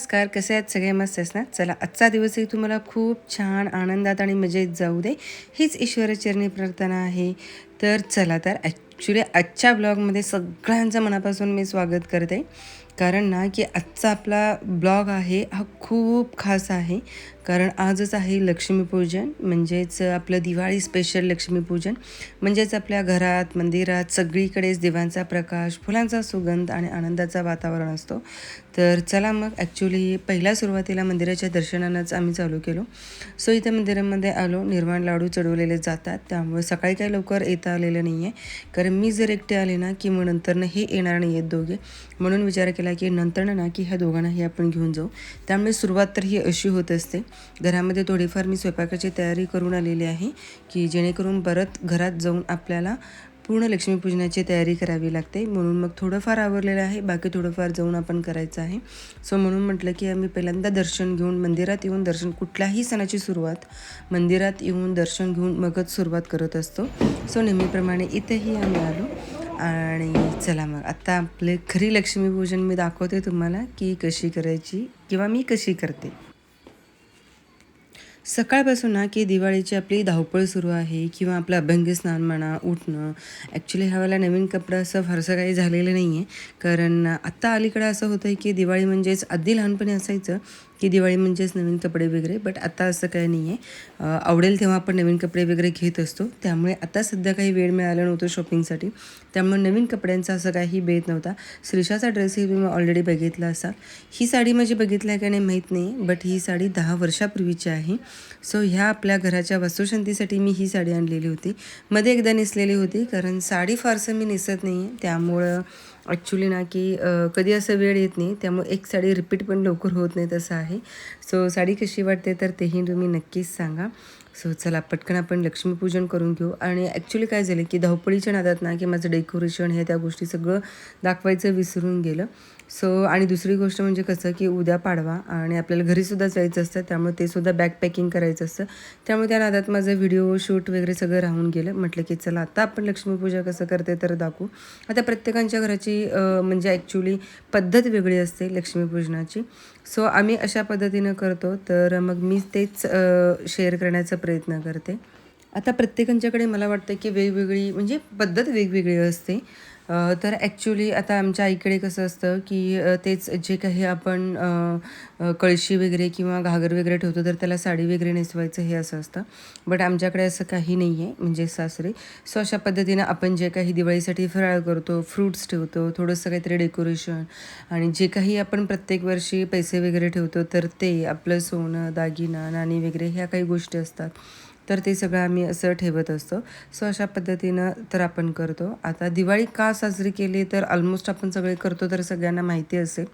नमस्कार कसे आहेत सगळे? मस्त आहेस ना? चला आजचा दिवसही तुम्हाला खूप छान आनंदात आणि मजेत जाऊ दे. हीच ईश्वरचरणी प्रार्थना आहे. तर चला तर ॲक्च्युली आजच्या ब्लॉगमध्ये सगळ्यांचं मनापासून मी स्वागत करते. कारण ना की आजचा आपला ब्लॉग आहे हा खूप खास आहे. कारण आजच आहे लक्ष्मीपूजन म्हणजेच आपलं दिवाळी स्पेशल लक्ष्मीपूजन. म्हणजेच आपल्या घरात मंदिरात सगळीकडेच देवांचा प्रकाश फुलांचा सुगंध आणि आनंदाचा वातावरण असतो. तर चला मग ॲक्च्युली पहिल्या सुरुवातीला मंदिराच्या दर्शनानंच आम्ही चालू केलो. सो इथे मंदिरामध्ये आलो निर्माण लाडू चढवलेले जातात. त्यामुळे सकाळी काही लवकर येता आलेलं नाही आहे कारण मी जर एकटे आले ना की मग नंतरनं हे येणार नाही आहेत दोघे. म्हणून विचार केला की नंतरनं ना की ह्या दोघांनाही आपण घेऊन जाऊ. त्यामुळे सुरुवात तर ही अशी होत असते. घरामध्ये थोडीफार मी स्वयंपाकाची तयारी करून आलेली आहे की जेणेकरून परत घरात जाऊन आपल्याला पूर्ण लक्ष्मीपूजनाची तयारी करावी लागते. म्हणून मग थोडंफार आवरलेलं आहे बाकी थोडंफार जाऊन आपण करायचं आहे. सो म्हणून म्हटलं की आम्ही पहिल्यांदा दर्शन घेऊन मंदिरात येऊन दर्शन कुठल्याही सणाची सुरुवात मंदिरात येऊन दर्शन घेऊन मगच सुरुवात करत असतो. सो नेहमीप्रमाणे इथेही आम्ही आलो. आणि चला मग आत्ता आपले खरी लक्ष्मीपूजन मी दाखवते तुम्हाला की कशी करायची किंवा मी कशी करते. सकाळपासून ना की दिवाळीची आपली धावपळ सुरू आहे किंवा आपलं अभ्यंगी स्नान म्हणा उठणं. ॲक्च्युली ह्यावेळेला नवीन कपडा असं फारसं काही झालेलं नाही आहे कारण आत्ता अलीकडं असं होतं आहे की दिवाळी म्हणजेच आधी लहानपणी असायचं. की दिवाळी म्हणजेच नवीन कपडे वगैरे बट आता असं काही नाही आहे आवडेल तेव्हा आपण नवीन कपडे वगैरे घेत असतो. त्यामुळे आता सध्या काही वेळ मिळाला नव्हतं शॉपिंगसाठी त्यामुळे नवीन कपड्यांचा असं काही बेत नव्हता. श्रीषाचा ड्रेसही तुम्ही ऑलरेडी बघितला असाल. ही साडी माझी बघितली आहे का नाही माहीत नाही बट ही साडी दहा वर्षापूर्वीची आहे. सो ह्या आपल्या घराच्या वस्तुशांतीसाठी मी ही साडी आणलेली होती. मध्ये एकदा नेसलेली होती कारण साडी फारसं मी नेसत नाही आहे त्यामुळं ॲक्च्युली ना की कधी असं वेळ येत नाही त्यामुळे एक साडी रिपीट पण लवकर होत नाही तसं आहे. सो साडी कशी वाटते तर तेही तुम्ही नक्कीच सांगा. सो चला पटकन आपण लक्ष्मीपूजन करून घेऊ. आणि ॲक्च्युली काय झालं की धावपळीच्या नादात ना की माझं डेकोरेशन हे त्या गोष्टी सगळं दाखवायचं विसरून गेलं. सो आणि दुसरी गोष्ट म्हणजे कसं की उद्या पाडवा आणि आपल्याला घरीसुद्धा जायचं असतं त्यामुळे ते सुद्धा बॅग पॅकिंग करायचं असतं. त्यामुळे त्या नादात माझं व्हिडिओ शूट वगैरे सगळं राहून गेलं. म्हटलं की चला आता आपण लक्ष्मीपूजा कसं करते तर दाखवू. आता प्रत्येकांच्या घराची म्हणजे ॲक्च्युली पद्धत वेगळी असते लक्ष्मीपूजनाची. सो आम्ही अशा पद्धतीनं करतो. तर मग मी तेच शेअर करण्याचा प्रयत्न करते. आता प्रत्येकांच्याकडे मला वाटतं की वेगवेगळी म्हणजे पद्धत वेगवेगळी असते. तर ॲक्च्युली आता आमच्या आईकडे कसं असतं की तेच जे काही आपण कळशी वगैरे किंवा घागर वगैरे ठेवतो तर त्याला साडी वगैरे नेसवायचं हे असं असतं. बट आमच्याकडे असं काही नाही आहे म्हणजे सासरे. सो अशा पद्धतीनं आपण जे काही दिवाळीसाठी फराळ करतो फ्रूट्स ठेवतो थोडंसं काहीतरी डेकोरेशन आणि जे काही आपण प्रत्येक वर्षी पैसे वगैरे ठेवतो तर ते आपलं सोनं दागिना नाणी वगैरे ह्या काही गोष्टी असतात. तर ते सगळं आम्ही असं ठेवत असतो. सो अशा पद्धतीनं तर आपण करतो. आता दिवाळी का साजरी केली तर ऑलमोस्ट आपण सगळे करतो तर सगळ्यांना माहिती असेल.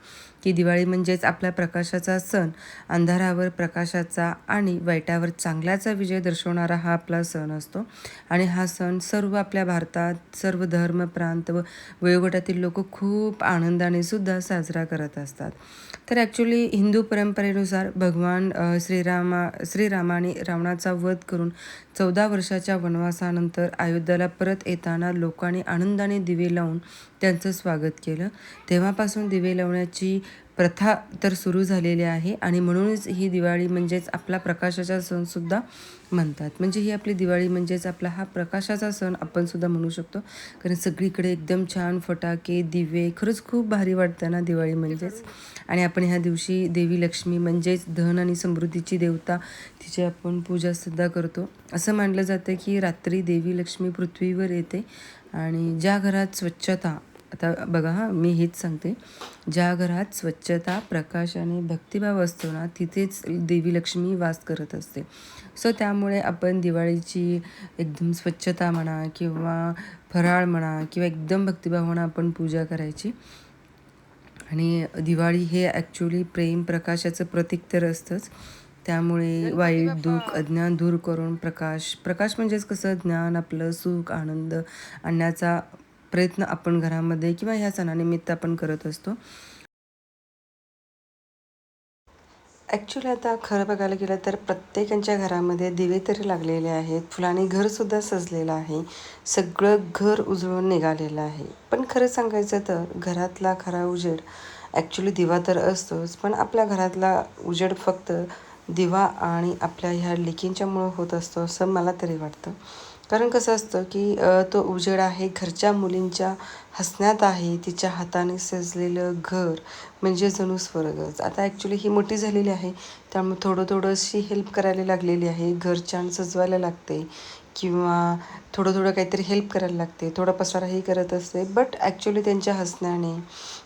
की दिवाळी म्हणजेच आपल्या प्रकाशाचा सण. अंधारावर प्रकाशाचा आणि वाईटावर चांगल्याचा विजय दर्शवणारा हा आपला सण असतो. आणि हा सण सर्व आपल्या भारतात सर्व धर्म प्रांत व वयोगटातील लोक खूप आनंदाने सुद्धा साजरा करत असतात. तर ॲक्च्युली हिंदू परंपरेनुसार भगवान श्रीरामा श्रीरामाने रावणाचा वध करून चौदा वर्षाच्या वनवासानंतर अयोध्याला परत येताना लोकांनी आनंदाने दिवे लावून त्यांचं स्वागत केलं. तेव्हापासून दिवे लावण्याची प्रथा तर सुरू झालेली आहे आणि म्हणूनच ही दिवाळी म्हणजेच आपला प्रकाशाचा सणसुद्धा म्हणतात. म्हणजे ही आपली दिवाळी म्हणजेच आपला हा प्रकाशाचा सण आपणसुद्धा म्हणू शकतो. कारण सगळीकडे एकदम छान फटाके दिवे खरंच खूप भारी वाटतं ना दिवाळी म्हणजेच. आणि आपण ह्या दिवशी देवी लक्ष्मी म्हणजेच धन आणि समृद्धीची देवता तिची आपण पूजासुद्धा करतो. असं मानलं जातं की रात्री देवी लक्ष्मी पृथ्वीवर येते आणि ज्या घरात स्वच्छता आता बघा हां मी हेच सांगते. ज्या घरात स्वच्छता प्रकाश आणि भक्तिभाव असतो ना तिथेच देवी लक्ष्मी वास करत असते. सो त्यामुळे आपण दिवाळीची एकदम स्वच्छता म्हणा किंवा फराळ म्हणा किंवा एकदम भक्तिभाव म्हणा आपण पूजा करायची. आणि दिवाळी हे ॲक्च्युली प्रेम प्रकाशाचं प्रतीक तर असतंच. त्यामुळे वाईट दुःख अज्ञान दूर करून प्रकाश प्रकाश म्हणजेच कसं? ज्ञान आपलं सुख आनंद आणण्याचा प्रयत्न आपण घरामध्ये किंवा ह्या सणानिमित्त आपण करत असतो? ॲक्च्युली आता खरं बघायला गेलं तर प्रत्येकांच्या घरामध्ये दिवे तरी लागलेले आहेत. फुलांनी घरसुद्धा सजलेलं आहे. सगळं घर उजळून निघालेलं आहे. पण खरं सांगायचं तर घरातला खरा उजेड ॲक्च्युली दिवा तर असतोच. पण आपल्या घरातला उजेड फक्त दिवा आणि आपल्या ह्या लिकींच्यामुळं होत असतो असं मला तरी वाटतं. कारण कसं असतं की तो उजेड आहे घरच्या मुलींच्या हसण्यात आहे तिच्या हाताने सजलेलं घर म्हणजे जणू स्वर्गच. आता ॲक्च्युली ही मोठी झालेली आहे त्यामुळे थोडं थोडंशी हेल्प करायला लागलेली आहे घर छान सजवायला लागते. किंवा थोडं थोडं काहीतरी हेल्प करायला लागते थोडा पसाराही करत असते. बट ॲक्च्युली त्यांच्या हसण्याने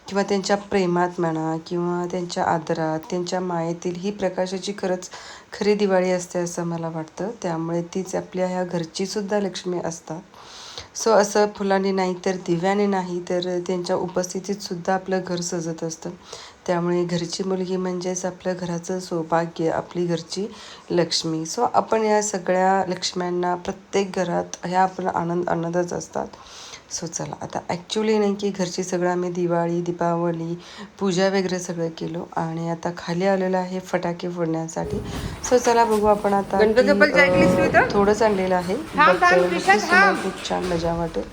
किंवा त्यांच्या प्रेमात म्हणा किंवा त्यांच्या आदरात त्यांच्या मायेतील ही प्रकाशाची खरंच खरी दिवाळी असते असं मला वाटतं. त्यामुळे तीच आपल्या ह्या घरचीसुद्धा लक्ष्मी असतात. सो असं फुलांनी नाही तर दिव्याने नाही तर त्यांच्या उपस्थितीतसुद्धा आपलं घर सजत असतं. त्यामुळे घरची मुलगी म्हणजेच आपल्या घराचं सौभाग्य आपली घरची लक्ष्मी. सो आपण या सगळ्या लक्ष्म्यांना प्रत्येक घरात ह्या आपण आनंद आणतच असतात. सो चला आता ॲक्च्युली नाही की घरची सगळं आम्ही दिवाळी दीपावली पूजा वगैरे सगळं केलो आणि आता खाली आलेलं आहे फटाके फोडण्यासाठी. सो चला बघू आपण आता? थोडंच आणलेलं आहे. खूप छान मजा वाटेल.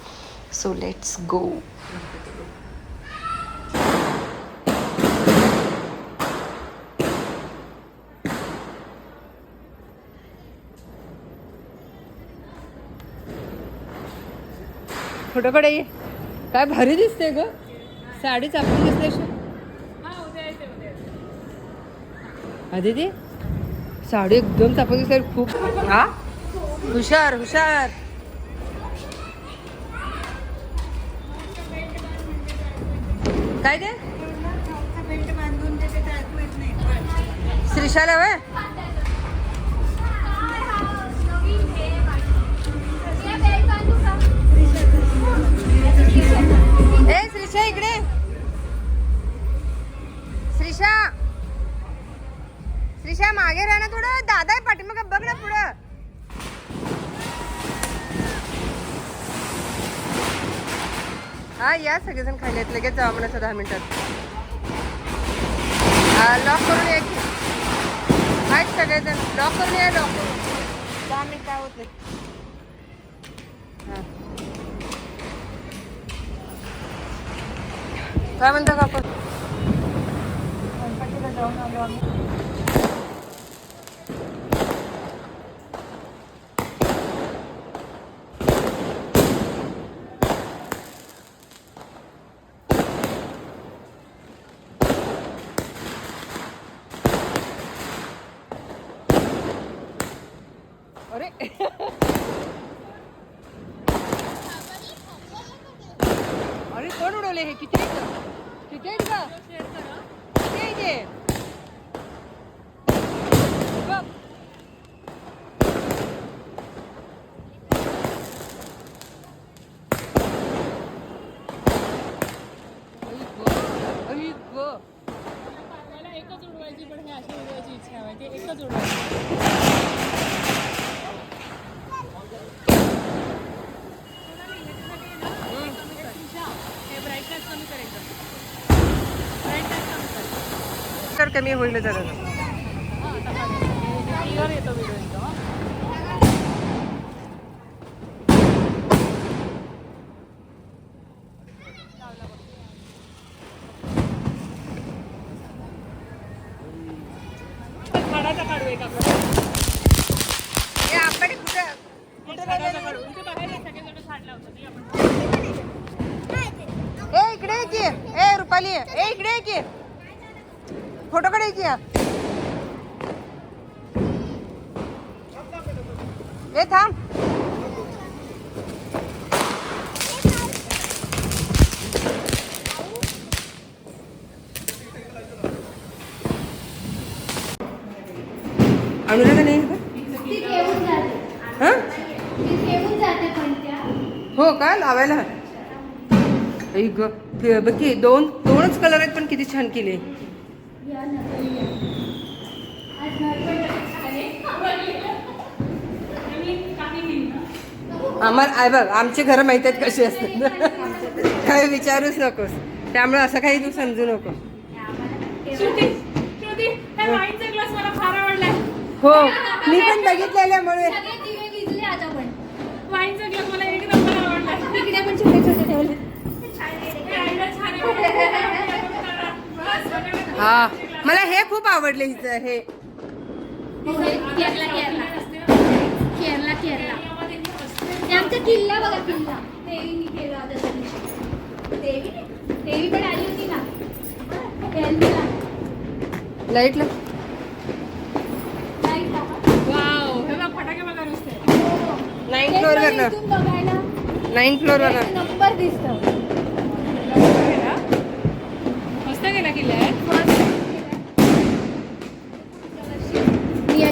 सो लेट्स गो फोटोकडे ये. काय भारी दिसते ग. साडी चापून दिसते अशी आदिती साडी एकदम चापून दिसते. खूप. हा? हुशार हुशार. काय ते? श्रीशाला वय हा सगळेजण खायला येत लगेच जावा म्हणा दहा मिनिटात. लॉक करून या की आहेत सगळेजण. लॉक करून या लॉक करून. दहा मिनिट काय होत नाही आपण काय म्हणता आलो आम्ही. अरे कोण उडवले हे किती आहेत किती आहेत का किती आहे ते बघ. आई गं, आई गं. मला एकच उडवायची पण हे अशी उडवायची इच्छा आहे ते एकच उडवायची करायचं तर कमी होईल जरा क्लिअर येतो व्हिडिओ एकदम झाडाचा काढू एक आपला हे आपल्याकडे कुठं कुठे झाडाचा काढू इथे बाहेर आहे, सगळेजण झाड लावतात ये आपण ए इकडे ये की ए रुपाली ए इकडे ये की फोटो कडे की ए थांब अनुराधा नाही का ती घेऊन जाते हा ती घेऊन जाते पण त्या हो का? लावायला? बघ की दोन दोनच कलर आहेत पण किती छान केले. आम्हाला आय बघ आमचे घर माहीत आहेत कसे असतात. काही विचारूच नकोस. त्यामुळे असं काही तू समजू नको. हो मी पण बघितलेल्यामुळे सगळे दिवे विजले आज आपण वाईनचा ग्लास मला एक नंबर आवडलाय तिकडे पण छोटे छोटे ठेवले हे. हा मला हे खूप आवडले इथं हे. केरला केरला. केरला केरला. ते आमचा किल्ला बघा किल्ला. देवीने केला होता त्या दिवशी देवी देवी पण आली होती ना केरला लाईटला नाही का? वाव हे बघ फटाके बघा नुसते. नाईन फ्लोअर बघायला. नाईन फ्लोअर एक नंबर दिसतो.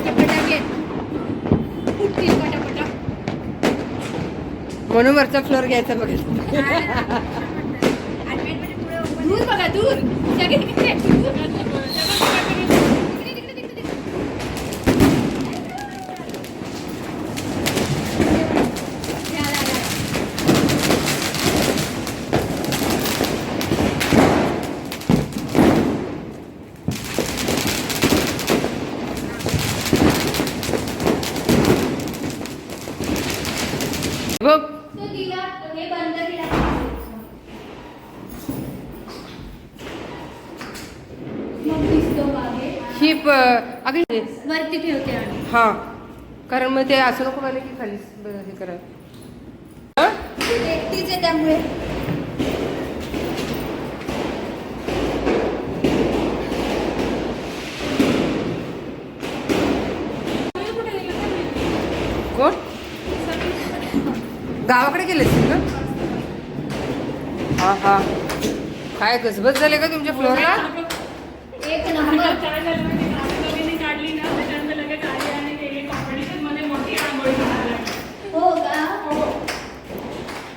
फटाके फुटतील पटापटा. म्हणून वरचा फ्लोअर घ्यायचा बघा दूर बघा दूर. सगळे तिकडे दूर. तिकडे, तिकडे, तिकडे, तिकडे. या, या, या. बघ तो दिला हे बंद केला मग दिसतो मागे ही प- अगं वरती ठेवते आणि हा. कारण मग ते असं नको व्हायला की खाली हे करा. हा? एकटीच आहे त्यामुळे. कोण? गावाकडे गेले का हा हा. काय गजबज झाले का तुमच्या फ्लोअरला एक नंबर काय झालं माहिती का? आता नवीन काढली ना त्याच्यानंतर लगेच आली आणि ते एक कापडीतच मध्ये मोठी रांगोळी काढायला लागली. हो का हो.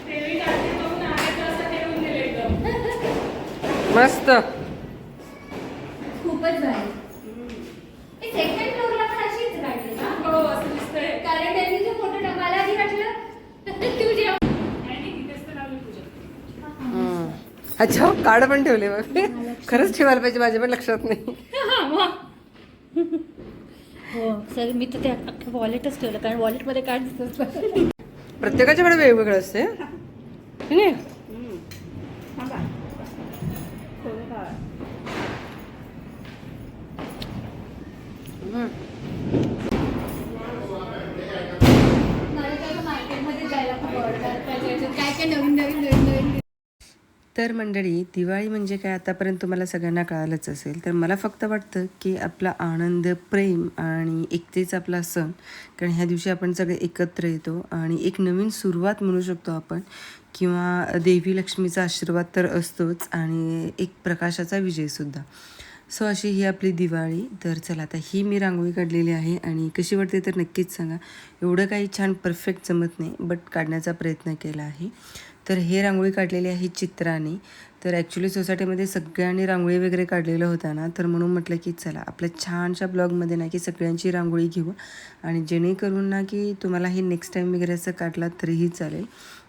तेही काढली बघून आले तर असं ठेवून दिले एकदम मस्त. खूपच भारी. सेकंड फ्लोअरला पण अशीच काढली ना हो? असं दिसतंय. कारण त्यांनी जो फोटो मला आधी वाटलं तू जेव्हा आणि तिथेच तर लावली पूजा. हम्म. अच्छा कार्ड पण ठेवले बघ खरंच ठेवायला पाहिजे माझ्या पण लक्षात नाही. हो सर मी तर ते अख्खं वॉलेटच ठेवलं कारण वॉलेटमध्ये काय दिसत प्रत्येकाच्याकडे वेगवेगळं असते. नाही? तर मंडळी दिवाळी म्हणजे काय आतापर्यंत तुम्हाला सगळ्यांना कळालंच असेल तर मला फक्त वाटतं की आपला आनंद प्रेम आणि एकतेचा आपला सण कारण ह्या दिवशी आपण सगळे एकत्र येतो आणि एक नवीन सुरुवात म्हणू शकतो आपण किंवा देवी लक्ष्मीचा आशीर्वाद तर असतोच आणि एक प्रकाशाचा विजयसुद्धा सो अशी ही आपली दिवाळी. तर चला आता ही मी रांगोळी काढलेली आहे आणि कशी वाटते तर नक्कीच सांगा. एवढं काही छान परफेक्ट जमत नाही बट काढण्याचा प्रयत्न केला आहे. तर हे रांगोळी काढलेली आहे चित्राने. तर ॲक्च्युली सोसायटीमध्ये सगळ्यांनी रांगोळी वगैरे काढलेलं होता ना तर म्हणून म्हटलं की चला आपल्या छानशा ब्लॉगमध्ये ना की सगळ्यांची रांगोळी घेऊ. आणि जेणेकरून ना की तुम्हाला हे नेक्स्ट टाईम वगैरे असं काढला तरीही चालेल.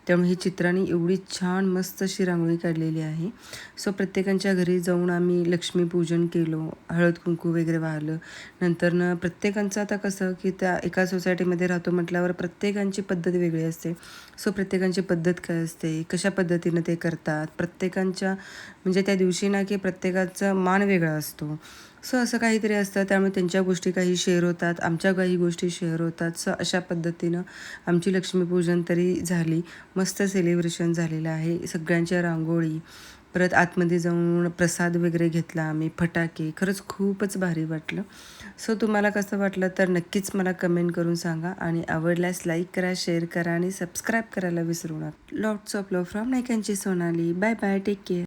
त्यामुळे ही चित्राने एवढी छान मस्त अशी रांगोळी काढलेली आहे. सो प्रत्येकांच्या घरी जाऊन आम्ही लक्ष्मीपूजन केलो हळद कुंकू वगैरे वाहलं. नंतरनं प्रत्येकांचं आता कसं की त्या एका सोसायटीमध्ये राहतो म्हटल्यावर प्रत्येकांची पद्धत वेगळी असते. सो प्रत्येकांची पद्धत काय असते? कशा पद्धतीनं ते करतात? प्रत्येकांच्या म्हणजे त्या दिवशी ना की प्रत्येकाचा मान वेगळा असतो. सो असं काहीतरी असतं. त्यामुळे त्यांच्या गोष्टी काही शेअर होतात. आमच्या काही गोष्टी शेअर होतात. सो अशा पद्धतीनं आमची लक्ष्मीपूजन तरी झाली. मस्त सेलिब्रेशन झालेलं आहे. सगळ्यांच्या रांगोळी परत आतमध्ये जाऊन प्रसाद वगैरे घेतला आम्ही फटाके. खरंच खूपच भारी वाटलं. सो तुम्हाला कसं वाटलं तर नक्कीच मला कमेंट करून सांगा आणि आवडल्यास लाईक करा शेअर करा आणि सबस्क्राईब करायला विसरू नका. Lots of love from नायकांची Sonali bye bye take care